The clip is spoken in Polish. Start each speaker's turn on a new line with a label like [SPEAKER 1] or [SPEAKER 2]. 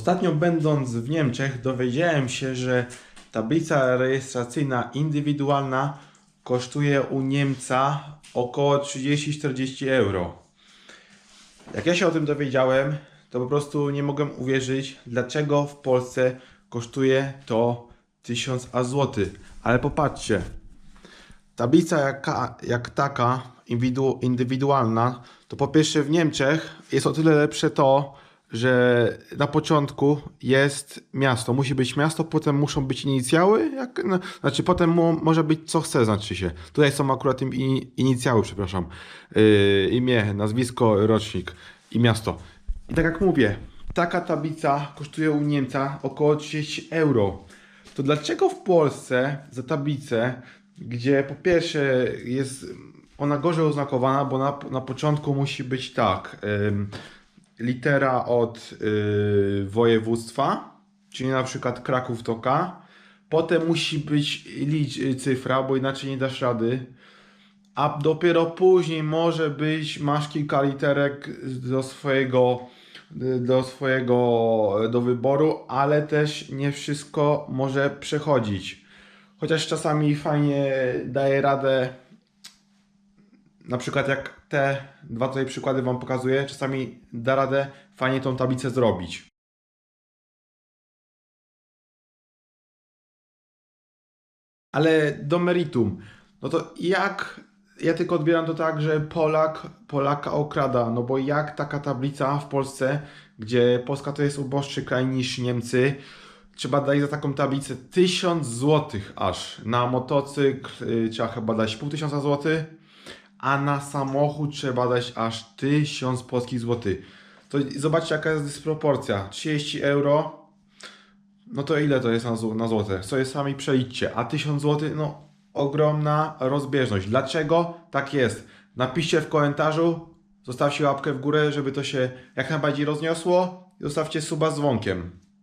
[SPEAKER 1] Ostatnio będąc w Niemczech dowiedziałem się, że tablica rejestracyjna indywidualna kosztuje u Niemca około 30-40 euro. Jak ja się o tym dowiedziałem, to po prostu nie mogłem uwierzyć, dlaczego w Polsce kosztuje to 1000 a zł. Ale popatrzcie, tablica jak taka indywidualna, to po pierwsze w Niemczech jest o tyle lepsze to, że na początku jest miasto. Musi być miasto, potem muszą być inicjały. Jak, no, znaczy potem mu, może być co chce, znaczy się. Tutaj są akurat im, in, inicjały, przepraszam. Yy, imię, nazwisko, rocznik i miasto. I tak jak mówię, taka tablica kosztuje u Niemca około 30 euro. To dlaczego w Polsce za tablicę, gdzie po pierwsze jest ona gorzej oznakowana, bo na, na początku musi być tak, ym, litera od y, województwa, czyli na przykład Kraków to K, potem musi być licz, cyfra, bo inaczej nie dasz rady, a dopiero później może być, masz kilka literek do swojego, do swojego, do wyboru, ale też nie wszystko może przechodzić. Chociaż czasami fajnie daje radę, na przykład jak te dwa tutaj przykłady Wam pokazuję, czasami da radę fajnie tą tablicę zrobić. Ale do meritum. No to jak. Ja tylko odbieram to tak, że Polak Polaka okrada. No bo jak taka tablica w Polsce, gdzie Polska to jest uboższy kraj niż Niemcy, trzeba dać za taką tablicę 1000 zł aż. Na motocykl y, trzeba chyba dać pół tysiąca złotych, a na samochód trzeba dać aż 1000 polskich złotych. To zobaczcie jaka jest dysproporcja. 30 euro no to ile to jest na, zł- na złote? Sobie sami przeliczcie. A 1000 zł, no ogromna rozbieżność. Dlaczego tak jest? Napiszcie w komentarzu, zostawcie łapkę w górę, żeby to się jak najbardziej rozniosło i zostawcie suba z dzwonkiem.